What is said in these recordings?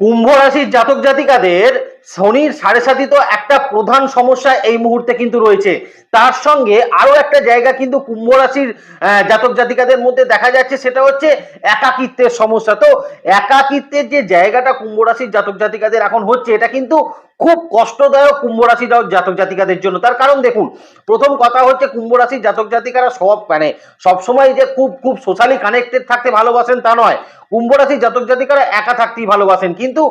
কুম্ভ রাশির জাতক জাতিকাদের শনির সাড়ে সাথী তো একটা প্রধান সমস্যা এই মুহূর্তে কিন্তু রয়েছে। তার সঙ্গে আরও একটা জায়গা কিন্তু কুম্ভ রাশির জাতক জাতিকাদের মধ্যে দেখা যাচ্ছে, সেটা হচ্ছে একাকিত্বের সমস্যা। তো একাকিত্বের যে জায়গাটা কুম্ভ রাশির জাতক জাতিকাদের এখন হচ্ছে, এটা কিন্তু খুব কষ্টদায়ক কুম্ভ রাশি জাতক জাতিকাদের জন্য। তার কারণ দেখুন, প্রথম কথা হচ্ছে কুম্ভ রাশির জাতক জাতিকারা সব মানে সবসময় যে খুব খুব সোশ্যালি কানেক্টেড থাকতে ভালোবাসেন তা নয়। কুম্ভ রাশির জাতক জাতিকারা একা থাকতেই ভালোবাসেন। কিন্তু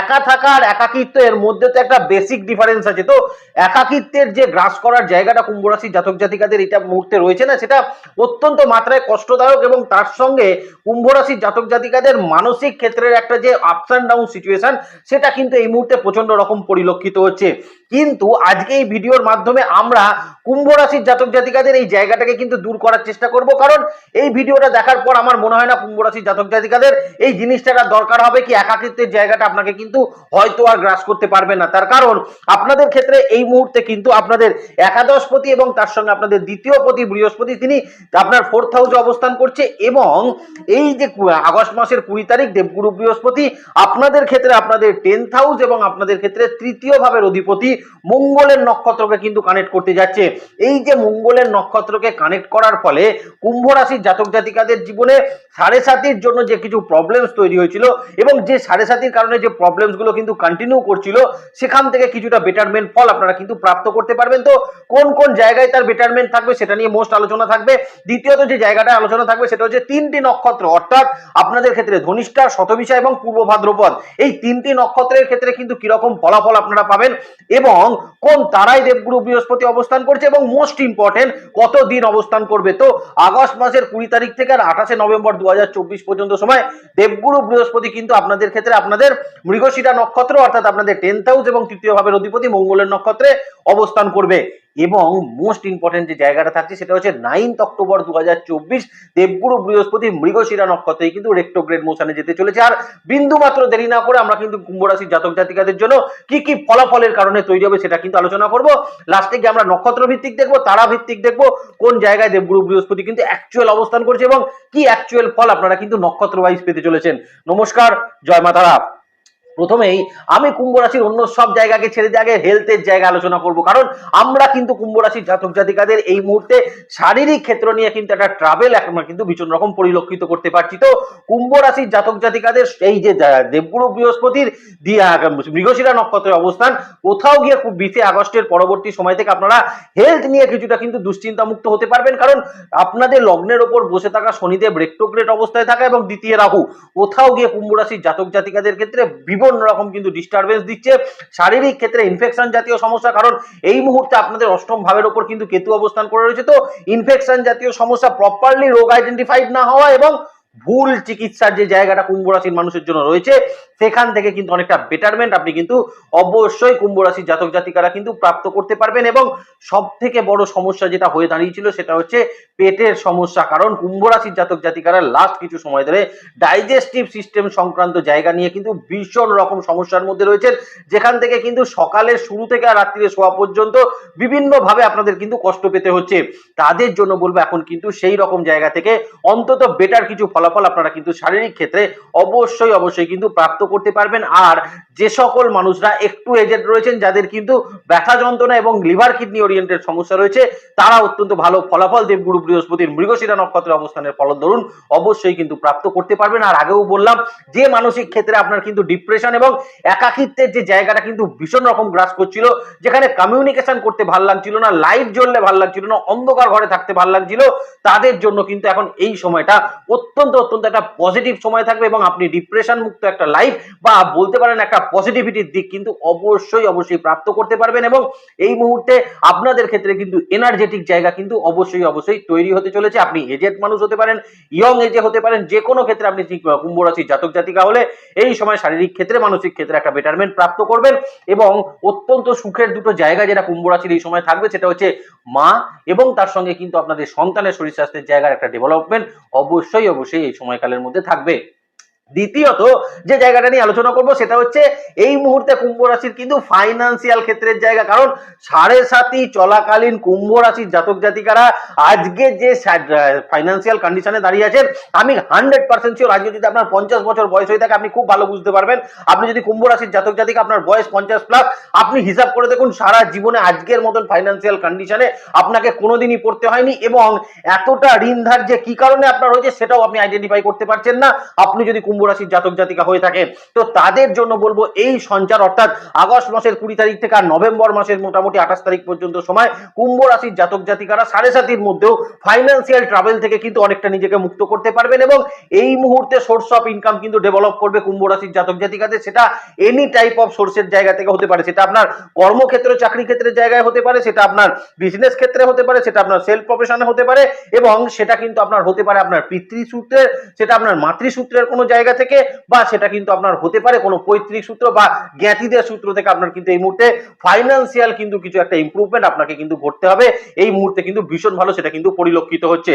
একা থাকা আর একাকিত্ব এর মধ্যে তো একটা বেসিক ডিফারেন্স আছে। তো একাকিত্বের যে গ্রাস করার জায়গাটা কুম্ভ রাশির জাতক জাতিকাদের এটা মুহূর্তে রয়েছে না, সেটা অত্যন্ত মাত্রায় কষ্টদায়ক এবং তার সঙ্গে কুম্ভ রাশির জাতক জাতিকাদের মানসিক ক্ষেত্রের একটা যে আপস অ্যান্ড ডাউন সিচুয়েশন সেটা কিন্তু এই মুহূর্তে প্রচণ্ড রকম পরিলক্ষিত হচ্ছে। কিন্তু আজকে এই ভিডিওর মাধ্যমে আমরা কুম্ভ রাশির জাতক জাতিকাদের এই জায়গাটাকে কিন্তু দূর করার চেষ্টা করব। কারণ এই ভিডিওটা দেখার পর আমার মনে হয় না কুম্ভ রাশির জাতক জাতিকাদের এই জিনিসটার দরকার হবে কি একাকিত্বের জায়গাটা আপনাকে কিন্তু হয়তো আর গ্রাস করতে পারবে না। তার কারণ আপনাদের ক্ষেত্রে এই মুহূর্তে কিন্তু আপনাদের একাদশপতি এবং তার সঙ্গে আপনাদের দ্বিতীয় পতি বৃহস্পতি তিনি আপনার ফোর্থ হাউসে অবস্থান করছে এবং এই যে আগস্ট মাসের কুড়ি তারিখ দেবগুরু বৃহস্পতি, আপনাদের ক্ষেত্রে আপনাদের টেন্থ হাউস এবং আপনাদের ক্ষেত্রে তৃতীয় ভাবের অধিপতি মঙ্গলের নক্ষত্রকে কিন্তু কানেক্ট করতে যাচ্ছে। এই যে মঙ্গলের নক্ষত্রকে কানেক্ট করার ফলে কুম্ভ রাশির জাতক জাতিকাদের জীবনে সাড়ে সাতির জন্য যে কিছু প্রবলেমস তৈরি হয়েছিল এবং যে সাড়ে সাতির কারণে যে প্রবলেমসগুলো কিন্তু কন্টিনিউ করছিল, সেখান থেকে কিছুটা বেটারমেন্ট ফল আপনারা কিন্তু প্রাপ্ত করতে পারবেন। তো কোন কোন জায়গায় তার বেটারমেন্ট থাকবে সেটা নিয়ে মোস্ট আলোচনা থাকবে। দ্বিতীয়ত যে জায়গাটা আলোচনা থাকবে সেটা হচ্ছে তিনটি নক্ষত্র, অর্থাৎ আপনাদের ক্ষেত্রে ধনিষ্ঠা শতবিশা এবং পূর্ব ভাদ্রপদ। এই তিনটি নক্ষত্রের ক্ষেত্রে কিন্তু কীরকম ফলাফল আপনারা পাবেন এবং কোন তারাই দেবগুরু বৃহস্পতি অবস্থান করছে এবং মোস্ট ইম্পর্টেন্ট কত দিন অবস্থান করবে? তো আগস্ট মাসের কুড়ি তারিখ থেকে আর আঠাশে নভেম্বর দু হাজার চব্বিশ পর্যন্ত সময় দেবগুরু বৃহস্পতি কিন্তু আপনাদের ক্ষেত্রে আপনাদের মৃগশিরা নক্ষত্র অর্থাৎ আপনাদের টেন্থ হাউস এবং তৃতীয় ভাবের অধিপতি মঙ্গলের নক্ষত্রে অবস্থান করবে। এবং মোস্ট ইম্পর্টেন্ট যে জায়গাটা থাকছে সেটা হচ্ছে নাইনথ অক্টোবর দু দেবগুরু বৃহস্পতি মৃগশিরা নক্ষত্রে কিন্তু রেক্টোগ্রেড মোশনে যেতে চলেছে। আর বিন্দু মাত্র দেরি না করে আমরা কিন্তু কুম্ভ রাশির জাতক জাতিকাদের জন্য কি কি ফলাফলের কারণে তৈরি হবে সেটা কিন্তু আলোচনা করব। লাস্টে গিয়ে আমরা নক্ষত্র ভিত্তিক দেখব তারা ভিত্তিক দেখব, কোন জায়গায় দেবগুরু বৃহস্পতি কিন্তু অ্যাকচুয়াল অবস্থান করছে এবং কি অ্যাকচুয়াল ফল আপনারা কিন্তু নক্ষত্র ওয়াইজ পেতে চলেছেন। নমস্কার, জয় মা তারা প্রথমেই আমি কুম্ভ রাশির অন্য সব জায়গাকে ছেড়ে দিয়ে আগে হেলথের জায়গা আলোচনা করব। কারণ আমরা কিন্তু কুম্ভ রাশির জাতক জাতিকাদের এই মুহূর্তে শারীরিক ক্ষেত্র নিয়ে কিন্তু একটা ট্রাভেল আমরা কিন্তু ভীষণ রকম পরিলক্ষিত করতে পারছি। তো কুম্ভ রাশির জাতক জাতিকাদের এই যে দেবগুরু বৃহস্পতির মৃগশিরা নক্ষত্রের অবস্থান, কোথাও গিয়ে খুব বিশে আগস্টের পরবর্তী সময় থেকে আপনারা হেলথ নিয়ে কিছুটা কিন্তু দুশ্চিন্তা মুক্ত হতে পারবেন। কারণ আপনাদের লগ্নের ওপর বসে থাকা শনিদেব রেক্টোগ্রেট অবস্থায় থাকা এবং দ্বিতীয় রাহু, কোথাও গিয়ে কুম্ভ রাশির জাতক জাতিকাদের ক্ষেত্রে বিভিন্ন রকম কিন্তু ডিস্টারবেন্স দিচ্ছে। শারীরিক ক্ষেত্রে ইনফেকশন জাতীয় সমস্যা, কারণ এই মুহূর্তে আপনাদের অষ্টম ভাবের উপর কিন্তু কেতু অবস্থান করে রয়েছে। তো ইনফেকশন জাতীয় সমস্যা প্রপারলি রোগ আইডেন্টিফাইড না হওয়া এবং ভুল চিকিৎসার যে জায়গাটা কুম্ভ রাশির মানুষের জন্য রয়েছে সেখান থেকে কিন্তু অনেকটা বেটারমেন্ট আপনি কিন্তু অবশ্যই কুম্ভ রাশির জাতক জাতিকারা কিন্তু প্রাপ্ত করতে পারবেন এবং সব থেকে বড় সমস্যা যেটা হয়ে দাঁড়িয়েছিল সেটা হচ্ছে পেটের সমস্যা। কারণ কুম্ভ রাশির জাতক জাতিকারা লাস্ট কিছু সময় ধরে ডাইজেস্টিভ সিস্টেম সংক্রান্ত জায়গা নিয়ে কিন্তু ভীষণ রকম সমস্যার মধ্যে রয়েছেন। যেখান থেকে কিন্তু সকালের শুরু থেকে আর রাত্রিরে শোয়া পর্যন্ত বিভিন্ন ভাবে আপনাদের কিন্তু কষ্ট পেতে হচ্ছে। তাদের জন্য বলব এখন কিন্তু সেই রকম জায়গা থেকে অন্তত বেটার কিছু ফলাফল আপনারা কিন্তু শারীরিক ক্ষেত্রে অবশ্যই অবশ্যই কিন্তু প্রাপ্ত করতে পারবেন। আর যে সকল মানুষরা একটু এজেড রয়েছেন, যাদের কিন্তু ব্যথা যন্ত্রণা এবং লিভার কিডনি ওরিয়েন্টেড সমস্যা রয়েছে, তারা অত্যন্ত ভালো ফলাফল দেবগুরু বৃহস্পতির মৃগশিরা নক্ষত্রের অবস্থানের ফল ধরুন, অবশ্যই কিন্তু প্রাপ্ত করতে পারবেন। আর আগেও বললাম, যে মানসিক ক্ষেত্রে আপনার কিন্তু ডিপ্রেশন এবং একাকিত্বের যে জায়গাটা কিন্তু ভীষণ রকম গ্রাস করছিল, যেখানে কমিউনিকেশন করতে ভালো লাগছিল না লাইট জ্বললে ভালো লাগছিল না, অন্ধকার ঘরে থাকতে ভালো লাগছিল, তাদের জন্য কিন্তু এখন এই সময়টা অত্যন্ত অত্যন্ত একটা পজিটিভ সময় থাকবে এবং আপনি ডিপ্রেশন মুক্ত একটা লাইফ বা বলতে পারেন একটা পজিটিভিটির দিক কিন্তু অবশ্যই অবশ্যই প্রাপ্ত করতে পারবেন এবং এই মুহূর্তে আপনাদের ক্ষেত্রে কিন্তু এনার্জেটিক জায়গা কিন্তু অবশ্যই অবশ্যই তৈরি হতে চলেছে। আপনি এজেড মানুষ হতে পারেন ইয়ং এজে হতে পারেন যে কোনো ক্ষেত্রে আপনি কুম্ভ রাশির জাতক জাতিকা হলে এই সময় শারীরিক ক্ষেত্রে, মানসিক ক্ষেত্রে একটা বেটারমেন্ট প্রাপ্ত করবেন এবং অত্যন্ত সুখের দুটো জায়গা যেটা কুম্ভ রাশির এই সময় থাকবে সেটা হচ্ছে মা এবং তার সঙ্গে কিন্তু আপনাদের সন্তানের শরীর স্বাস্থ্যের জায়গার একটা ডেভেলপমেন্ট অবশ্যই অবশ্যই এই সময়কালের মধ্যে থাকবে। দ্বিতীয়ত, যে জায়গাটা নিয়ে আলোচনা করব সেটা হচ্ছে এই মুহূর্তে কুম্ভ রাশির কিন্তু ফাইন্যান্সিয়াল ক্ষেত্রের জায়গা। কারণ সাড়ে সাতই চলাকালীন কুম্ভ রাশির জাতক জাতিকারা আজকে যে ফাইন্যান্সিয়াল কন্ডিশনে দাঁড়িয়ে আছেন, আমি হান্ড্রেড পার্সেন্ট শিওর আজকে যদি আপনার পঞ্চাশ বছর বয়স হয়ে থাকে, আপনি খুব ভালো বুঝতে পারবেন। আপনি যদি কুম্ভ রাশির জাতক জাতিকা, আপনার বয়স পঞ্চাশ প্লাস আপনি হিসাব করে দেখুন সারা জীবনে আজকের মতন ফাইন্যান্সিয়াল কন্ডিশনে আপনাকে কোনোদিনই পড়তে হয়নি এবং এতটা ঋণ ধার যে কি কারণে আপনার হয়েছে, সেটাও আপনি আইডেন্টিফাই করতে পারছেন না। আপনি যদি কুম্ভ রাশির জাতক জাতিকা হয়ে থাকেন। তো তাদের জন্য বলব এই সঞ্চার, অর্থাৎ আগস্ট মাসের কুড়ি তারিখ থেকে আর নভেম্বর মাসের মোটামুটি আঠাশ তারিখ পর্যন্ত সময় কুম্ভ রাশির জাতক জাতিকারা সাড়ে সাতির মধ্যেও ফাইন্যান্সিয়াল ট্রাভেল থেকে কিন্তু অনেকটা নিজেকে মুক্ত করতে পারবেন এবং এই মুহূর্তে সোর্স অফ ইনকাম কিন্তু ডেভেলপ করবে কুম্ভ রাশির জাতক জাতিকাদের সেটা এনি টাইপ অফ সোর্সের জায়গা থেকে হতে পারে। সেটা আপনার কর্মক্ষেত্র, চাকরি ক্ষেত্রের জায়গায় হতে পারে, সেটা আপনার বিজনেস ক্ষেত্রে হতে পারে, সেটা আপনার সেলফ প্রফেশনে হতে পারে এবং সেটা কিন্তু আপনার হতে পারে আপনার পিতৃসূত্রের, সেটা আপনার মাতৃসূত্রের কোনো জায়গা থেকে, বা সেটা কিন্তু আপনার হতে পারে কোনো পৈতৃক সূত্র বা জ্ঞাতিদের সূত্র থেকে আপনার কিন্তু এই মুহূর্তে ফাইন্যান্সিয়াল কিন্তু কিছু একটা ইম্প্রুভমেন্ট আপনাকে কিন্তু ঘটতে হবে। এই মুহূর্তে কিন্তু ভীষণ ভালো সেটা কিন্তু পরিলক্ষিত হচ্ছে।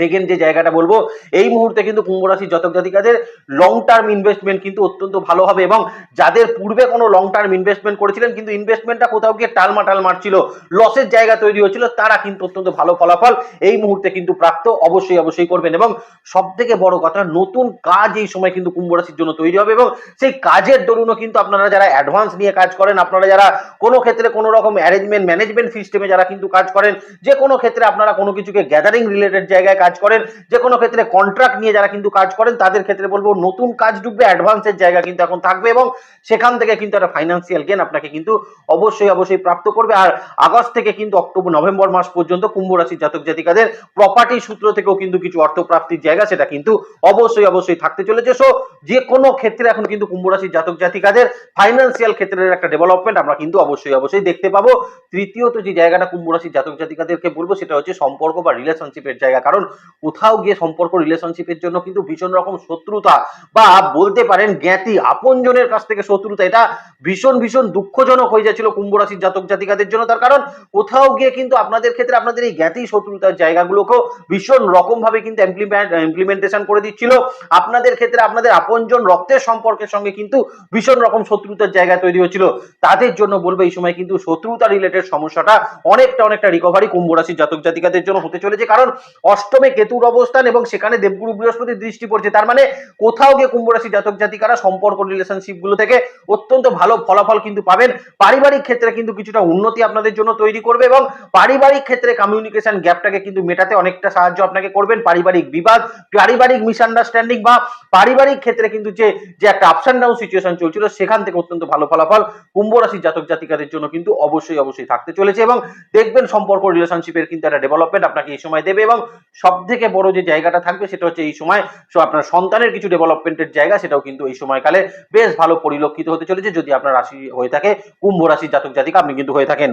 সেকেন্ড যে জায়গাটা বলব, এই মুহূর্তে কিন্তু কুম্ভ রাশির জাতক জাতিকাদের লং টার্ম ইনভেস্টমেন্ট কিন্তু অত্যন্ত ভালো হবে এবং যাদের পূর্বে কোনো লং টার্ম ইনভেস্টমেন্ট করেছিলেন, কিন্তু ইনভেস্টমেন্টটা কোথাও গিয়ে টালমাটাল মারছিল লসের জায়গা তৈরি হচ্ছিল তারা কিন্তু অত্যন্ত ভালো ফলাফল এই মুহূর্তে কিন্তু প্রাপ্ত অবশ্যই অবশ্যই করবেন এবং সব থেকে বড় কথা, নতুন কাজ এই সময় কিন্তু কুম্ভ রাশির জন্য তৈরি হবে এবং সেই কাজের দরুনও কিন্তু আপনারা যারা অ্যাডভান্স নিয়ে কাজ করেন, আপনারা যারা কোনো ক্ষেত্রে কোনো রকম অ্যারেঞ্জমেন্ট ম্যানেজমেন্ট সিস্টেমে যারা কিন্তু কাজ করেন, যে কোনো ক্ষেত্রে আপনারা কোনো কিছুকে গ্যাদারিং রিলেটেড জায়গায় কাজ করেন, যে কোনো ক্ষেত্রে কন্ট্রাক্ট নিয়ে যারা কিন্তু কাজ করেন, তাদের ক্ষেত্রে বলব নতুন কাজ ডুববে অ্যাডভান্সের জায়গা কিন্তু এখন থাকবে এবং সেখান থেকে কিন্তু একটা ফাইন্যান্সিয়াল গেন আপনাকে কিন্তু অবশ্যই অবশ্যই প্রাপ্ত করবে। আর আগস্ট থেকে কিন্তু অক্টোবর, নভেম্বর মাস পর্যন্ত কুম্ভ রাশির জাতক জাতিকাদের প্রপার্টি সূত্র থেকেও কিন্তু কিছু অর্থ প্রাপ্তির জায়গা সেটা কিন্তু অবশ্যই অবশ্যই থাকতে চলেছে। সো যে কোনো ক্ষেত্রে এখন কিন্তু কুম্ভ রাশির জাতক জাতিকাদের ফাইন্যান্সিয়াল ক্ষেত্রের একটা ডেভেলপমেন্ট আমরা কিন্তু অবশ্যই অবশ্যই দেখতে পাবো। তৃতীয়ত যে জায়গাটা কুম্ভ রাশির জাতক জাতিকাদেরকে বলব সেটা হচ্ছে সম্পর্ক বা রিলেশনশিপের জায়গা। কারণ কোথাও গিয়ে সম্পর্ক রিলেশনশিপের জন্য কিন্তু ভীষণ রকম শত্রুতা বা বলতে পারেন জ্ঞাতি, আপনজনের কাছ থেকে শত্রুতা। এটা ভীষণ ভীষণ দুঃখজনক হয়ে যাচ্ছিল কুম্ভ রাশির জাতক জাতিকাদের জন্য। তার কারণ কোথাও গিয়ে কিন্তু আপনাদের ক্ষেত্রে আপনাদের এই জ্ঞাতি শত্রুতার জায়গাগুলোকেও ভীষণ রকম ভাবে কিন্তু ইমপ্লিমেন্টেশন করে দিচ্ছিল। আপনাদের ক্ষেত্রে আপনাদের আপনজন রক্তের সম্পর্কের সঙ্গে কিন্তু ভীষণ রকম শত্রুতার জায়গা তৈরি হচ্ছিল। তাদের জন্য বলব এই সময় কিন্তু শত্রুতা রিলেটেড সমস্যাটা অনেকটা অনেকটা রিকভারি কুম্ভ রাশির জাতক জাতিকাদের জন্য হতে চলেছে। কারণ অষ্টমে কেতুর অবস্থান এবং সেখানে দেবগুরু বৃহস্পতির দৃষ্টি পড়ছে। তার মানে কোথাও গিয়ে কুম্ভ রাশি জাতক জাতিকারা সম্পর্ক রিলেশনশিপগুলো থেকে অত্যন্ত ভালো ফলাফল কিন্তু পাবেন। পারিবারিক ক্ষেত্রে কিন্তু কিছুটা উন্নতি আপনাদের জন্য তৈরি করবে এবং পারিবারিক ক্ষেত্রে কমিউনিকেশন গ্যাপটাকে কিন্তু মেটাতে অনেকটা সাহায্য আপনাকে করবেন। পারিবারিক বিবাদ, পারিবারিক মিসআন্ডারস্ট্যান্ডিং বা পারিবারিক ক্ষেত্রে কিন্তু যে যে একটা আপস অ্যান্ড ডাউন সিচুয়েশন চলছিল, সেখান থেকে অত্যন্ত ভালো ফলাফল কুম্ভ রাশির জাতক জাতিকাদের জন্য কিন্তু অবশ্যই অবশ্যই থাকতে চলেছে এবং দেখবেন সম্পর্ক রিলেশনশিপের কিন্তু একটা ডেভেলপমেন্ট আপনাকে এই সময় দেবে এবং সব থেকে বড় যে জায়গাটা থাকবে সেটা হচ্ছে এই সময়। আপনার সন্তানের কিছু ডেভেলপমেন্টের জায়গা, সেটাও কিন্তু এই সময়কালে বেশ ভালো পরিলক্ষিত হতে চলেছে। যদি আপনার রাশি হয়ে থাকে, কুম্ভ রাশি জাতক জাতিকা আপনি কিন্তু হয়ে থাকেন।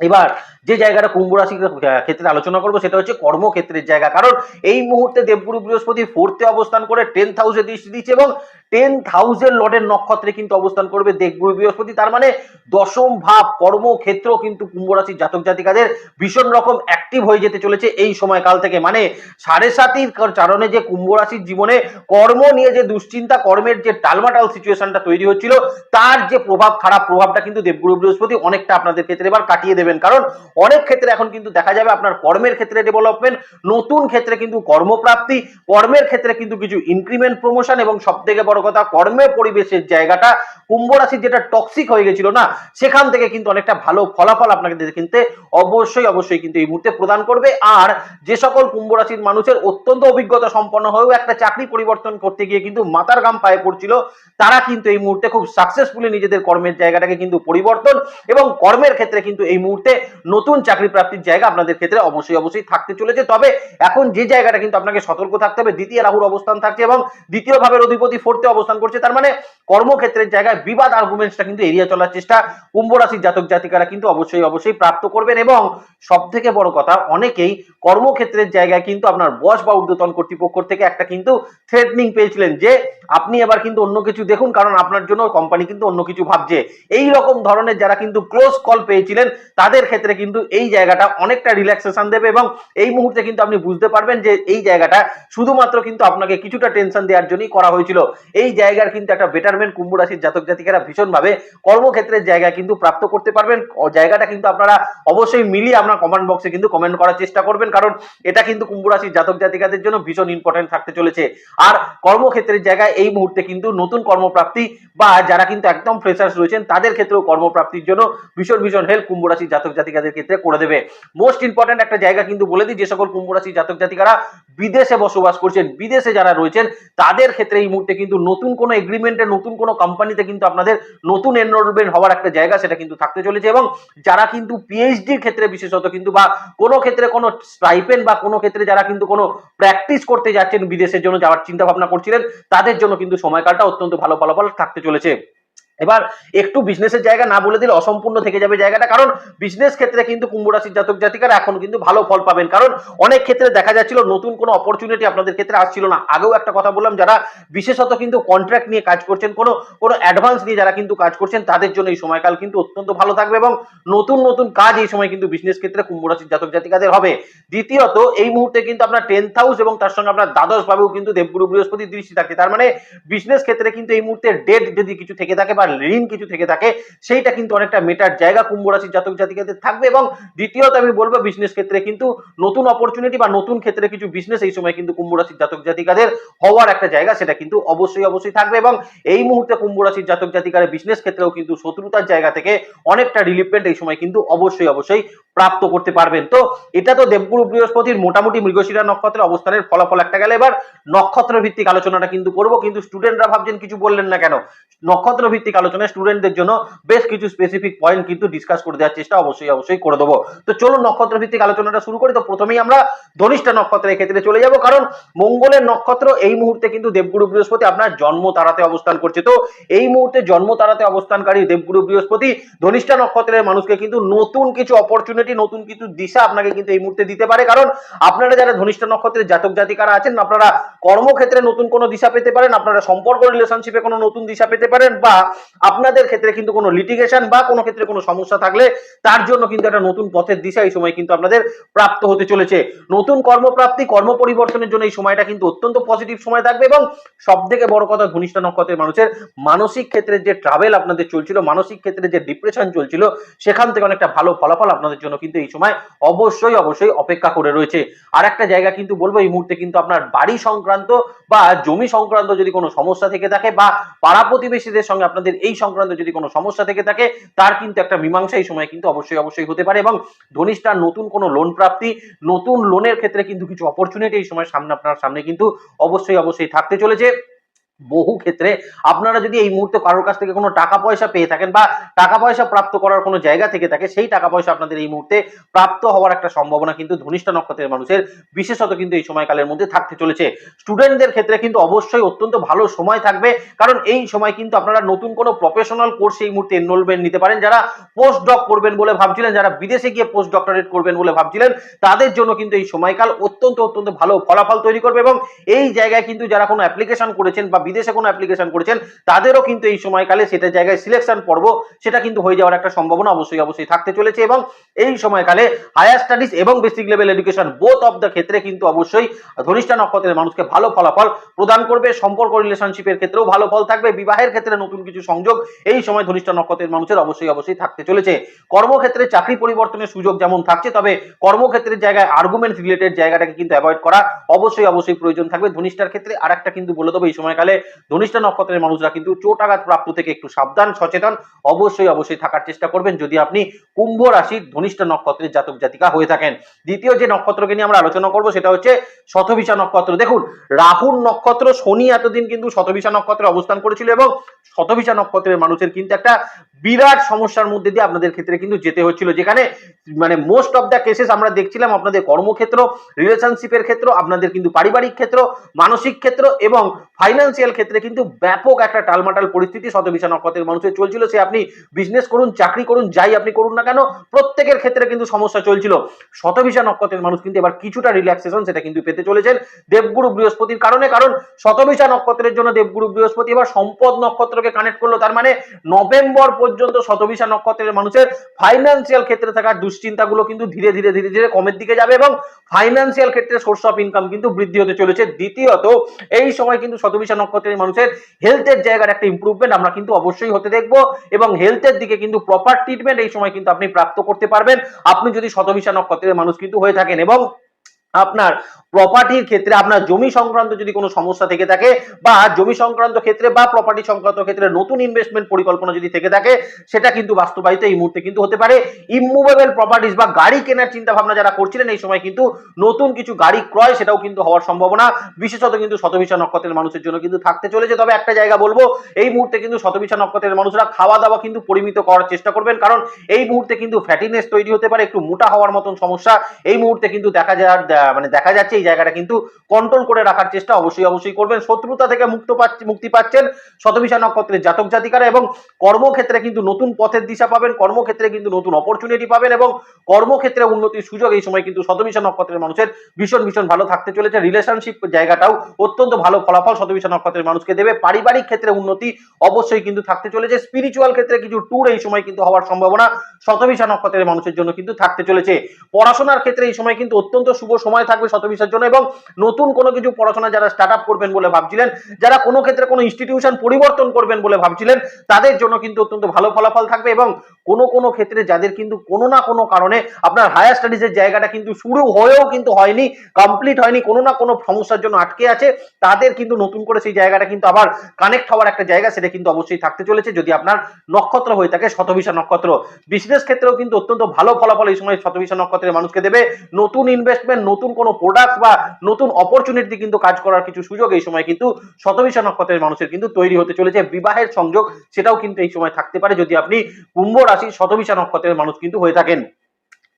এবার, যে জায়গাটা কুম্ভ রাশির ক্ষেত্রে আলোচনা করব, সেটা হচ্ছে কর্মক্ষেত্রের জায়গা। কারণ এই মুহূর্তে দেবগুরু বৃহস্পতি ফোর্থে অবস্থান করে টেন্থ হাউসে দৃষ্টি দিচ্ছে এবং টেন হাউসের লর্ডের নক্ষত্রে কিন্তু অবস্থান করবে দেবগুরু বৃহস্পতি। তার মানে দশম ভাব, কর্মক্ষেত্র কিন্তু কুম্ভ রাশির জাতক জাতিকাদের ভীষণ রকম অ্যাক্টিভ হয়ে যেতে চলেছে এই সময়কাল থেকে। মানে সাড়ে সাতির কারণে যে কুম্ভ রাশির জীবনে কর্ম নিয়ে যে দুশ্চিন্তা, কর্মের যে টালমাটাল সিচুয়েশনটা তৈরি হচ্ছিল, তার যে প্রভাব, খারাপ প্রভাবটা কিন্তু দেবগুরু বৃহস্পতি অনেকটা আপনাদের ক্ষেত্রে এবার কাটিয়ে দেবেন। কারণ অনেক ক্ষেত্রে এখন কিন্তু দেখা যাবে আপনার কর্মের ক্ষেত্রে ডেভেলপমেন্ট নতুন ক্ষেত্রে কিন্তু কর্মপ্রাপ্তি, কর্মের ক্ষেত্রে কিন্তু কিছু ইনক্রিমেন্ট প্রমোশন এবং সব থেকে বড় কথা কর্মের পরিবেশের জায়গাটা, কুম্ভ রাশির যেটা টক্সিক হয়ে গেছিল না, সেখান থেকে কিন্তু অনেকটা ভালো ফলাফল আপনাকে কিন্তু অবশ্যই অবশ্যই কিন্তু এই মুহূর্তে প্রদান করবে। আর যে সকল কুম্ভ রাশির মানুষের অত্যন্ত অভিজ্ঞতা সম্পন্ন হয়েও একটা চাকরি পরিবর্তন করতে গিয়ে কিন্তু মাথার গাম পায়ে পড়ছিল, তারা কিন্তু এই মুহূর্তে খুব সাকসেসফুলি নিজেদের কর্মের জায়গাটাকে কিন্তু পরিবর্তন এবং কর্মের ক্ষেত্রে কিন্তু এই মুহূর্তে নতুন চাকরি প্রাপ্তির জায়গা আপনাদের ক্ষেত্রে অবশ্যই অবশ্যই থাকতে চলেছে। তবে এখন যে জায়গাটা কিন্তু আপনাকে সতর্ক থাকতে হবে, দ্বিতীয় রাহুর অবস্থান থাকছে এবং দ্বিতীয় ভাবের অধিপতি ফোর্থে অবস্থান করছে। তার মানে কর্মক্ষেত্রের জায়গায় বিবাদ আর্গুমেন্টসটা কিন্তু এড়িয়ে চলার চেষ্টা কুম্ভ রাশির জাতক জাতিকারা কিন্তু অবশ্যই অবশ্যই প্রাপ্ত করবেন এবং সব থেকে বড় কথা, অনেকেই কর্মক্ষেত্রের জায়গায় কিন্তু আপনার বস বা ঊর্ধ্বতন কর্তৃপক্ষ থেকে একটা কিন্তু থ্রেটনিং পেয়েছিলেন যে আপনি এবার কিন্তু অন্য কিছু দেখুন, কারণ আপনার জন্য কোম্পানি কিন্তু অন্য কিছু ভাবছে। এই রকম ধরনের যারা কিন্তু ক্লোজ কল পেয়েছিলেন, তাদের ক্ষেত্রে কিন্তু এই জায়গাটা অনেকটা রিল্যাক্সেশন দেবে এবং এই মুহূর্তে কিন্তু আপনি বুঝতে পারবেন যে এই জায়গাটা শুধুমাত্র কিন্তু আপনাকে কিছুটা টেনশন দেওয়ার জন্যই করা হয়েছিল। এই জায়গার কিন্তু একটা বেটারমেন্ট কুম্ভ রাশির জাতক জাতিকারা ভীষণভাবে কর্মক্ষেত্রের জায়গায় কিন্তু প্রাপ্ত করতে পারবেন। জায়গাটা কিন্তু আপনারা অবশ্যই মিলিয়ে আপনার কমেন্ট বক্সে কিন্তু কমেন্ট করার চেষ্টা করবেন, কারণ এটা কিন্তু কুম্ভ রাশির জাতক জাতিকাদের জন্য ভীষণ ইম্পর্টেন্ট থাকতে চলেছে। আর কর্মক্ষেত্রের জায়গায় এই মুহূর্তে কিন্তু নতুন কর্মপ্রাপ্তি বা যারা কিন্তু একদম ফ্রেশার্স রয়েছেন, তাদের ক্ষেত্রেও কর্মপ্রাপ্তির জন্য ভীষণ ভীষণ হেল্প কুম্ভ রাশির জাতক জাতিকাদের ক্ষেত্রে করে দেবে। মোস্ট ইম্পর্টেন্ট একটা জায়গা কিন্তু বলে দিই, যে সকল কুম্ভ রাশির জাতক জাতিকারা বিদেশে বসবাস করছেন, বিদেশে যারা রয়েছেন, তাদের ক্ষেত্রে এই মুহূর্তে কিন্তু নতুন কোনো এগ্রিমেন্টে নতুন কোনো কোম্পানিতে কিন্তু আপনাদের নতুন এনরোলমেন্ট হওয়ার একটা জায়গা সেটা কিন্তু থাকতে চলেছে এবং যারা কিন্তু পিএইচডির ক্ষেত্রে বিশেষত কিন্তু বা কোনো ক্ষেত্রে কোনো স্টাইপেন বা কোনো ক্ষেত্রে যারা কিন্তু কোনো প্র্যাকটিস করতে যাচ্ছেন বিদেশের জন্য যাওয়ার চিন্তা ভাবনা করছিলেন, তাদের জন্য কিন্তু সময়কালটা অত্যন্ত ভালো ফলাফল থাকতে চলেছে। এবার একটু বিজনেসের জায়গা না বলে দিলে অসম্পূর্ণ থেকে যাবে জায়গাটা। কারণ বিজনেস ক্ষেত্রে কিন্তু কুম্ভ রাশির জাতক জাতিকারা এখন কিন্তু ভালো ফল পাবেন। কারণ অনেক ক্ষেত্রে দেখা যাচ্ছিল নতুন কোনো অপরচুনিটি আপনাদের ক্ষেত্রে আসছিল না। আগেও একটা কথা বললাম, যারা বিশেষত কিন্তু কন্ট্রাক্ট নিয়ে কাজ করছেন, কোনো কোনো অ্যাডভান্স নিয়ে যারা কিন্তু কাজ করছেন, তাদের জন্য এই সময়কাল কিন্তু অত্যন্ত ভালো থাকবে এবং নতুন নতুন কাজ এই সময় কিন্তু বিজনেস ক্ষেত্রে কুম্ভ রাশির জাতক জাতিকাদের হবে। দ্বিতীয়ত, এই মুহূর্তে কিন্তু আপনার টেন্থ হাউস এবং তার সঙ্গে আপনার দ্বাদশ ভাবেও কিন্তু দেবগুরু বৃহস্পতি দৃষ্টি থাকছে তার মানে বিজনেস ক্ষেত্রে কিন্তু এই মুহূর্তে ডেট যদি কিছু থেকে থাকে বা ঋণ কিছু থেকে থাকে, সেইটা কিন্তু অনেকটা মেটার জায়গা কুম্ভ রাশির জাতক জাতিকাদের থাকবে এবং দ্বিতীয়ত আমি বলব বিজনেস ক্ষেত্রে কিন্তু নতুন অপরচুনিটি বা নতুন ক্ষেত্রে কিছু বিজনেস এই সময় কিন্তু কুম্ভ রাশির জাতক জাতিকাদের হওয়ার একটা জায়গা, সেটা কিন্তু অবশ্যই অবশ্যই থাকবে এবং এই মুহূর্তে কুম্ভ রাশির জাতক জাতিকারের বিজনেস ক্ষেত্রেও কিন্তু শত্রুতার জায়গা থেকে অনেকটা রিলিফমেন্ট এই সময় কিন্তু অবশ্যই অবশ্যই প্রাপ্ত করতে পারবেন। তো এটা তো দেবগুরু বৃহস্পতির মোটামুটি মৃগশিরা নক্ষত্রের অবস্থানের ফলাফল একটা গেলে। এবার নক্ষত্র ভিত্তিক আলোচনাটা কিন্তু করব, কিন্তু স্টুডেন্টরা ভাবছেন কিছু বললেন না কেন? নক্ষত্র ভিত্তিক আলোচনায় স্টুডেন্টদের জন্য বেশ কিছু স্পেসিফিক পয়েন্ট কিন্তু ডিসকাস করে দেওয়ার চেষ্টা অবশ্যই অবশ্যই করে দেবো। তো চলুন নক্ষত্র ভিত্তিক আলোচনাটা শুরু করি। তো প্রথমেই আমরা ধনিষ্ঠা নক্ষত্রের ক্ষেত্রে চলে যাব, কারণ মঙ্গলের নক্ষত্র এই মুহূর্তে কিন্তু দেবগুরু বৃহস্পতি আপনার জন্ম তারাতে অবস্থান করছে। তো এই মুহূর্তে জন্ম তারাতে অবস্থানকারী দেবগুরু বৃহস্পতি ধনিষ্ঠা নক্ষত্রের মানুষকে কিন্তু নতুন কিছু অপরচুনিটি নতুন কিছু দিশা আপনাকে কিন্তু এই মুহূর্তে দিতে পারে। কারণ আপনারা যারা ধনিষ্ঠা নক্ষত্রের জাতক জাতিকারা আছেন, আপনারা কর্মক্ষেত্রে নতুন কোনো দিশা পেতে পারেন, আপনারা সম্পর্ক রিলেশনশিপে কোনো নতুন দিশা পেতে পারেন বা আপনাদের ক্ষেত্রে কিন্তু কোনো লিটিগেশন বা কোনো ক্ষেত্রে কোনো সমস্যা থাকলে তার জন্য কিন্তু একটা নতুন পথের দিশা এই সময় কিন্তু আপনাদের প্রাপ্ত হতে চলেছে। নতুন কর্মপ্রাপ্তি, কর্ম পরিবর্তনের জন্য এই সময়টা কিন্তু অত্যন্ত পজিটিভ সময় থাকবে এবং সব থেকে বড় কথা ধনিষ্ঠা নক্ষত্রের মানুষের মানসিক ক্ষেত্রে যে ট্রাভেল আপনাদের চলছিল, মানসিক ক্ষেত্রে যে ডিপ্রেশন চলছিল, সেখান থেকে অনেকটা ভালো ফলাফল আপনাদের জন্য কিন্তু এই সময় অবশ্যই অবশ্যই অপেক্ষা করে রয়েছে। আর একটা জায়গা কিন্তু বলব, এই মুহূর্তে কিন্তু আপনার বাড়ি সংক্রান্ত বা জমি সংক্রান্ত যদি কোনো সমস্যা থেকে থাকে বা পাড়া প্রতিবেশীদের সঙ্গে আপনাদের এই সংক্রান্ত যদি কোনো সমস্যা থেকে থাকে, তার কিন্তু একটা মীমাংসা এই সময় কিন্তু অবশ্যই অবশ্যই হতে পারে। এবং ধনিষ্ঠার নতুন কোনো লোন প্রাপ্তি, নতুন লোনের ক্ষেত্রে কিন্তু কিছু অপরচুনিটি এই সময় সামনে আপনার সামনে কিন্তু অবশ্যই অবশ্যই থাকতে চলেছে। বহু ক্ষেত্রে আপনারা যদি এই মুহূর্তে কারোর কাছ থেকে কোনো টাকা পয়সা পেয়ে থাকেন বা টাকা পয়সা প্রাপ্ত করার কোনো জায়গা থেকে থাকে, সেই টাকা পয়সা আপনাদের এই মুহূর্তে প্রাপ্ত হওয়ার একটা সম্ভাবনা কিন্তু ধনিষ্ঠা নক্ষত্রের মানুষের বিশেষত কিন্তু এই সময়কালের মধ্যে থাকতে চলেছে। স্টুডেন্টদের ক্ষেত্রে কিন্তু অবশ্যই অত্যন্ত ভালো সময় থাকবে, কারণ এই সময় কিন্তু আপনারা নতুন কোনো প্রফেশনাল কোর্স এই মুহূর্তে এনরোলমেন্ট নিতে পারেন। যারা পোস্ট ডক করবেন বলে ভাবছিলেন, যারা বিদেশে গিয়ে পোস্ট ডক্টরেট করবেন বলে ভাবছিলেন, তাদের জন্য কিন্তু এই সময়কাল অত্যন্ত অত্যন্ত ভালো ফলাফল তৈরি করবে এবং এই জায়গায় কিন্তু যারা কোনো অ্যাপ্লিকেশন করেছেন বা বিদেশে কোনো অ্যাপ্লিকেশন করেছেন, তাদেরও কিন্তু এই সময়কালে সেটা জায়গায় সিলেকশন পর্ব, সেটা কিন্তু হয়ে যাওয়ার একটা সম্ভাবনা অবশ্যই অবশ্যই থাকতে চলেছে এবং এই সময়কালে হায়ার স্টাডিজ এবং basic level education both of the ক্ষেত্রে কিন্তু অবশ্যই ধনিষ্ঠা নক্ষত্রের মানুষকে ভালো ফলাফল প্রদান করবে, সম্পর্ক রিলেশনশিপের ক্ষেত্রেও ভালো ফল থাকবে, বিবাহের ক্ষেত্রে নতুন কিছু সংযোগ, এই সময় ধনিষ্ঠা নক্ষত্রের মানুষের অবশ্যই অবশ্যই থাকতে চলেছে। কর্মক্ষেত্রে চাকরি পরিবর্তনের সুযোগ যেমন থাকছে, তবে কর্মক্ষেত্রের জায়গায় আর্গুমেন্ট রিলেটেড জায়গাটাকে কিন্তু অ্যাভয়েড করা অবশ্যই অবশ্যই প্রয়োজন থাকবে। ধনিষ্ঠার ক্ষেত্রে আর একটা কিন্তু বলে দেবো, এই সময়কালে ধনিষ্ঠা নক্ষত্রের মানুষরা কিন্তু চোট আঘাত প্রাপ্ত থেকে একটু সাবধান, সচেতন, অবশ্যই অবশ্যই থাকার চেষ্টা করবেন যদি আপনি কুম্ভ রাশির ধনিষ্ঠা নক্ষত্রের জাতক জাতিকা হয়ে থাকেন। দ্বিতীয় যে নক্ষত্রকে নিয়ে আমরা আলোচনা করব সেটা হচ্ছে শতভিষা নক্ষত্র। দেখুন, রাহুর নক্ষত্র শনি এতদিন কিন্তু শতভিষা নক্ষত্রে অবস্থান করেছিল এবং শতভিষা নক্ষত্রের মানুষের কিন্তু একটা বিরাট সমস্যার মধ্যে দিয়ে আপনাদের ক্ষেত্রে কিন্তু যেতে হচ্ছিল। যেখানে মানে মোস্ট অফ দ্য কেসেস আমরা দেখছিলাম আপনাদের কর্মক্ষেত্র রিলেশনশিপের ক্ষেত্র, আপনাদের কিন্তু পারিবারিক ক্ষেত্র, মানসিক ক্ষেত্র এবং ফাইন্যান্সিয়াল ক্ষেত্রে কিন্তু ব্যাপক একটা টালমাটাল পরিস্থিতি শতবিশা নক্ষত্রের মানুষের চলছিল। সে আপনি বিজনেস করুন, চাকরি করুন, যাই আপনি করুন না কেন, প্রত্যেকের ক্ষেত্রে কিন্তু সমস্যা চলছিল। শতবিশা নক্ষত্রের মানুষ কিন্তু এবার কিছুটা রিল্যাক্সেশন সেটা কিন্তু পেতে চলেছেন দেবগুরু বৃহস্পতির কারণে। কারণ শতবিশা নক্ষত্রের জন্য দেবগুরু বৃহস্পতি এবার সম্পদ নক্ষত্রকে কানেক্ট করল। তার মানে নভেম্বর পর্যন্ত শতবিশা নক্ষত্রের মানুষের ফাইন্যান্সিয়াল ক্ষেত্রে থাকা দুশ্চিন্তাগুলো কিন্তু ধীরে ধীরে ধীরে ধীরে কমের দিকে যাবে এবং ফাইন্যান্সিয়াল ক্ষেত্রে সোর্স অফ ইনকাম কিন্তু বৃদ্ধি হতে চলেছে। দ্বিতীয়ত, এই সময় কিন্তু শতবিশা নক্ষত্রের মানুষের হেলথের জায়গার একটা ইম্প্রুভমেন্ট আমরা কিন্তু অবশ্যই হতে দেখব এবং হেলথের দিকে কিন্তু প্রপার ট্রিটমেন্ট এই সময় কিন্তু আপনি প্রাপ্ত করতে পারবেন। আপনি যদি শতবিশা নক্ষত্রের মানুষ কিন্তু হয়ে থাকেন এবং আপনার প্রপার্টির ক্ষেত্রে আপনার জমি সংক্রান্ত যদি কোনো সমস্যা থেকে থাকে বা জমি সংক্রান্ত ক্ষেত্রে বা প্রপার্টি সংক্রান্ত ক্ষেত্রে নতুন ইনভেস্টমেন্ট পরিকল্পনা যদি থেকে থাকে, সেটা কিন্তু বাস্তবায়িত এই মুহূর্তে কিন্তু হতে পারে। ইমুভেবল প্রপার্টিস বা গাড়ি কেনার চিন্তা ভাবনা যারা করছিলেন, এই সময় কিন্তু নতুন কিছু গাড়ি ক্রয় সেটাও কিন্তু হওয়ার সম্ভাবনা। বিশেষত কিন্তু শতবিশা নক্ষত্রের মানুষের জন্য কিন্তু থাকতে চলেছে। তবে একটা জায়গা বলব, এই মুহূর্তে কিন্তু শতবিশা নক্ষত্রের মানুষরা খাওয়া দাওয়া কিন্তু পরিমিত করার চেষ্টা করবেন। কারণ এই মুহূর্তে কিন্তু ফ্যাটিনেস তৈরি হতে পারে, একটু মোটা হওয়ার মতন সমস্যা। এই মুহূর্তে কিন্তু দেখা যায় মানে দেখা যাচ্ছে এই জায়গাটা কিন্তু কন্ট্রোল করে রাখার চেষ্টা অবশ্যই অবশ্যই করবেন। শত্রুতা থেকে মুক্ত মুক্তি পাচ্ছেন শতবিশা নক্ষত্রের জাতক জাতিকারা এবং কর্মক্ষেত্রে কিন্তু নতুন পথের দিশা পাবেন, কর্মক্ষেত্রে কিন্তু নতুন অপরচুনিটি পাবেন এবং কর্মক্ষেত্রে উন্নতির সুযোগ এই সময় কিন্তু শতবিশা নক্ষত্রের মানুষের ভীষণ ভীষণ ভালো থাকতে চলেছে। রিলেশনশিপ জায়গাটাও অত্যন্ত ভালো ফলাফল শতবিশা নক্ষত্রের মানুষকে দেবে। পারিবারিক ক্ষেত্রে উন্নতি অবশ্যই কিন্তু থাকতে চলেছে। স্পিরিচুয়াল ক্ষেত্রে কিছু ট্যুর এই সময় কিন্তু হওয়ার সম্ভাবনা শতবিশা নক্ষত্রের মানুষের জন্য কিন্তু থাকতে চলেছে। পড়াশোনার ক্ষেত্রে এই সময় কিন্তু অত্যন্ত শুভ সময় থাকবে শতবিশার জন্য এবং নতুন কোনো কিছু পড়াশোনা যারা স্টার্ট আপ করবেন বলে ভাবছিলেন, যারা কোনো ক্ষেত্রে কোনো ইনস্টিটিউশন পরিবর্তন করবেন বলে ভাবছিলেন, তাদের জন্য কিন্তু অত্যন্ত ভালো ফলাফল থাকবে এবং কোনো কোনো ক্ষেত্রে যাদের কিন্তু কোনো না কোনো কারণে আপনার হায়ার স্টাডিজের জায়গাটা কিন্তু শুরু হয়েও কিন্তু হয়নি কমপ্লিট হয়নি, কোনো না কোনো সমস্যার জন্য আটকে আছে, তাদের কিন্তু নতুন করে সেই জায়গাটা কিন্তু আবার কানেক্ট হওয়ার একটা জায়গা সেটা কিন্তু অবশ্যই থাকতে চলেছে। যদি আপনার নক্ষত্র হয়ে থাকে শতবিশা নক্ষত্র বিজনেস ক্ষেত্রেও কিন্তু অত্যন্ত ভালো ফলাফল এই সময় শতবিশা নক্ষত্রের মানুষকে দেবে। নতুন ইনভেস্টমেন্ট নতুন কোনো প্রোডাক্ট বা নতুন অপরচুনিটি কিন্তু কাজ করার কিছু সুযোগ এই সময় কিন্তু শতবিশা নক্ষত্রের মানুষের কিন্তু তৈরি হতে চলেছে। বিবাহের সংযোগ সেটাও কিন্তু এই সময় থাকতে পারে যদি আপনি কুম্ভ রাশি শতবিশা নক্ষত্রের মানুষ কিন্তু হয়ে থাকেন।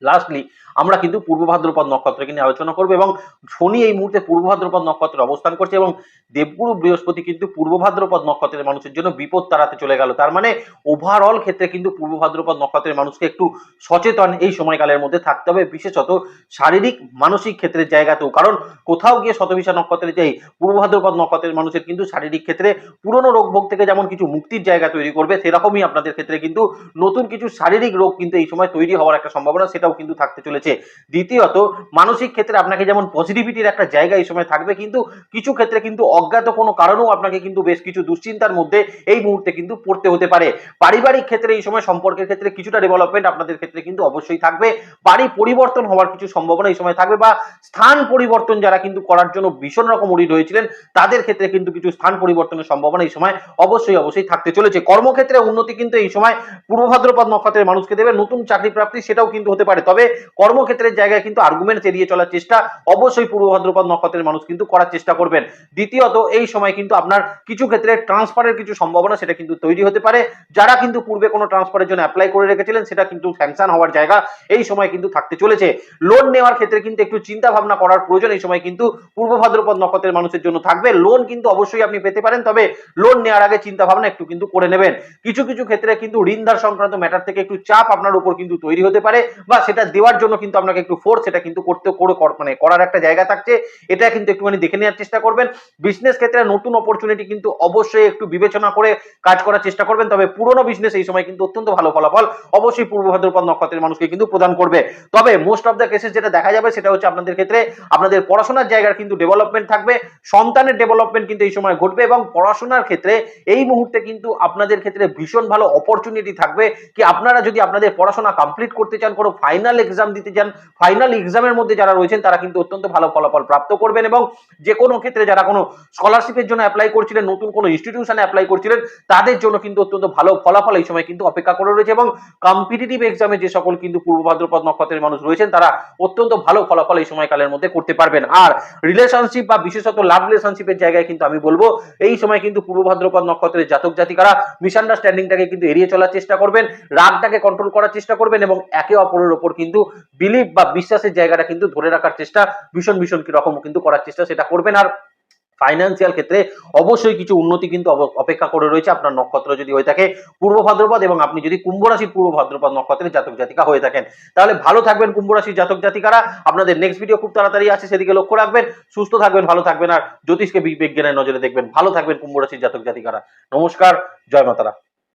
লাস্টলি আমরা কিন্তু পূর্ব ভাদ্রপদ নক্ষত্রকে নিয়ে আলোচনা করব এবং শনি এই মুহূর্তে পূর্ব ভাদ্রপদ নক্ষত্রে অবস্থান করছে এবং দেবগুরু বৃহস্পতি কিন্তু পূর্ব ভাদ্রপদ নক্ষত্রের মানুষের জন্য বিপদ তাড়াতে চলে গেল। তার মানে ওভারঅল ক্ষেত্রে কিন্তু পূর্ব ভাদ্রপদ নক্ষত্রের মানুষকে একটু সচেতন এই সময়কালের মধ্যে থাকতে হবে, বিশেষত শারীরিক, মানসিক ক্ষেত্রের জায়গাতেও। কারণ কোথাও গিয়ে শতবিশা নক্ষত্রে যাই পূর্ব ভাদ্রপদ নক্ষত্রের মানুষের কিন্তু শারীরিক ক্ষেত্রে পুরনো রোগ ভোগ থেকে যেমন কিছু মুক্তির জায়গা তৈরি করবে, সেরকমই আপনাদের ক্ষেত্রে কিন্তু নতুন কিছু শারীরিক রোগ কিন্তু এই সময় তৈরি হওয়ার একটা সম্ভাবনা, সেটাও কিন্তু থাকতে চলেছে। দ্বিতীয়ত, মানসিক ক্ষেত্রে আপনাকে যেমন পজিটিভিটির একটা জায়গা এই সময় থাকবে, কিন্তু কিছু ক্ষেত্রে কিন্তু অজ্ঞাত কোনো কারণেও আপনাকে কিন্তু বেশ কিছু দুশ্চিন্তার মধ্যে এই মুহূর্তে কিন্তু পড়তে হতে পারে। পারিবারিক ক্ষেত্রে এই সময় সম্পর্কের ক্ষেত্রে কিছুটা ডেভেলপমেন্ট আপনাদের ক্ষেত্রে কিন্তু অবশ্যই থাকবে। বাড়ি পরিবর্তন হওয়ার কিছু সম্ভাবনা এই সময় থাকবে বা স্থান পরিবর্তন যারা কিন্তু করার জন্য ভীষণ রকম উড়িদ হয়েছিলেন তাদের ক্ষেত্রে কিন্তু কিছু স্থান পরিবর্তনের সম্ভাবনা এই সময় অবশ্যই অবশ্যই থাকতে চলেছে। কর্মক্ষেত্রে উন্নতি কিন্তু এই সময় পূর্ব ভাদ্রপদ নক্ষত্রের মানুষকে দেবে, নতুন চাকরি প্রাপ্তি সেটাও কিন্তু হতে পারে। তবে কর্মক্ষেত্রের জায়গায় কিন্তু আর্গুমেন্ট এড়িয়ে চলার চেষ্টা, অবশ্যই পূর্ব ভাদ্রপদ নক্ষত্রের মানুষ কিন্তু করার চেষ্টা করবেন। দ্বিতীয়ত, এই সময় কিন্তু আপনার কিছু ক্ষেত্রে ট্রান্সফারের কিছু সম্ভাবনা সেটা কিন্তু তৈরি হতে পারে। যারা কিন্তু পূর্বে কোনো ট্রান্সফারের জন্য অ্যাপ্লাই করে রেখেছিলেন, সেটা কিন্তু স্যাংশন হওয়ার জায়গা এই সময় কিন্তু থাকতে চলেছে। লোন নেওয়ার ক্ষেত্রে কিন্তু একটু চিন্তা ভাবনা করার প্রয়োজন এই সময় কিন্তু পূর্ব ভাদ্রপদ নক্ষত্রের মানুষের জন্য থাকবে। লোন কিন্তু অবশ্যই আপনি পেতে পারেন, তবে লোন নেওয়ার আগে চিন্তা ভাবনা একটু কিন্তু করে নেবেন। কিছু কিছু ক্ষেত্রে কিন্তু ঋণদার সংক্রান্ত ম্যাটার থেকে একটু চাপ আপনার উপর কিন্তু তৈরি হতে পারে বা সেটা দেওয়ার জন্য কিন্তু আপনাকে একটু ফোর্স সেটা কিন্তু করতে, করে মানে করার একটা জায়গা থাকছে। এটা কিন্তু একটুখানি দেখে নেওয়ার চেষ্টা করবেন। বিজনেস ক্ষেত্রে নতুন অপরচুনিটি কিন্তু অবশ্যই একটু বিবেচনা করে কাজ করার চেষ্টা করবেন। তবে পুরনো বিজনেস এই সময় কিন্তু অত্যন্ত ভালো ফলাফল অবশ্যই পূর্ব ভাদ্রপদ নক্ষত্রের মানুষকে কিন্তু প্রদান করবে। তবে মোস্ট অফ দ্য কেসেস যেটা দেখা যাবে সেটা হচ্ছে আপনাদের ক্ষেত্রে আপনাদের পড়াশোনার জায়গার কিন্তু ডেভেলপমেন্ট থাকবে। সন্তানের ডেভেলপমেন্ট কিন্তু এই সময় ঘটবে এবং পড়াশোনার ক্ষেত্রে এই মুহূর্তে কিন্তু আপনাদের ক্ষেত্রে ভীষণ ভালো অপরচুনিটি থাকবে। কি আপনারা যদি আপনাদের পড়াশোনা কমপ্লিট করতে চান, কোনো ফাইনাল এক্সাম দিতে দিতে যান ফাইনাল এক্সামের মধ্যে যারা রয়েছেন, তারা কিন্তু অত্যন্ত ভালো ফলাফল প্রাপ্ত করবেন এবং যে কোনো ক্ষেত্রে যারা কোনো স্কলারশিপের জন্য অ্যাপ্লাই করছিলেন, নতুন কোনো ইনস্টিটিউশনে অ্যাপ্লাই করছিলেন, তাদের জন্য কিন্তু অত্যন্ত ভালো ফলাফল এই সময় কিন্তু অপেক্ষা করে রয়েছে এবং কম্পিটিটিভ এক্সামে যে সকল কিন্তু পূর্ব ভাদ্রপদ নক্ষত্রের মানুষ রয়েছেন, তারা অত্যন্ত ভালো ফলাফল এই সময়কালের মধ্যে করতে পারবেন। আর রিলেশনশিপ বা বিশেষত লাভ রিলেশনশিপের জায়গায় কিন্তু আমি বলব, এই সময় কিন্তু পূর্ব ভাদ্রপদ নক্ষত্রের জাতক জাতিকারা মিসআন্ডারস্ট্যান্ডিংটাকে কিন্তু এড়িয়ে চলার চেষ্টা করবেন, রাগটাকে কন্ট্রোল করার চেষ্টা করবেন এবং একে অপরের ওপর কিন্তু বিলিভ বা বিশ্বাসের জায়গাটা কিন্তু ধরে রাখার চেষ্টা, ভীষণ ভীষণ রকম কিন্তু করার চেষ্টা সেটা করবেন। আর ফাইন্যান্সিয়াল ক্ষেত্রে অবশ্যই কিছু উন্নতি কিন্তু অপেক্ষা করে রয়েছে। আপনার নক্ষত্র যদি হয়ে থাকে পূর্ব ভাদ্রপদ এবং আপনি যদি কুম্ভ রাশির পূর্ব ভাদ্রপদ নক্ষত্রের জাতক জাতিকা হয়ে থাকেন, তাহলে ভালো থাকবেন কুম্ভ রাশির জাতক জাতিকারা। আপনাদের নেক্সট ভিডিও খুব তাড়াতাড়ি আছে, সেদিকে লক্ষ্য রাখবেন। সুস্থ থাকবেন, ভালো থাকবেন, আর জ্যোতিষকে বিজ্ঞানের নজরে দেখবেন। ভালো থাকবেন কুম্ভ রাশির জাতক জাতিকারা। নমস্কার, জয় মাতারা।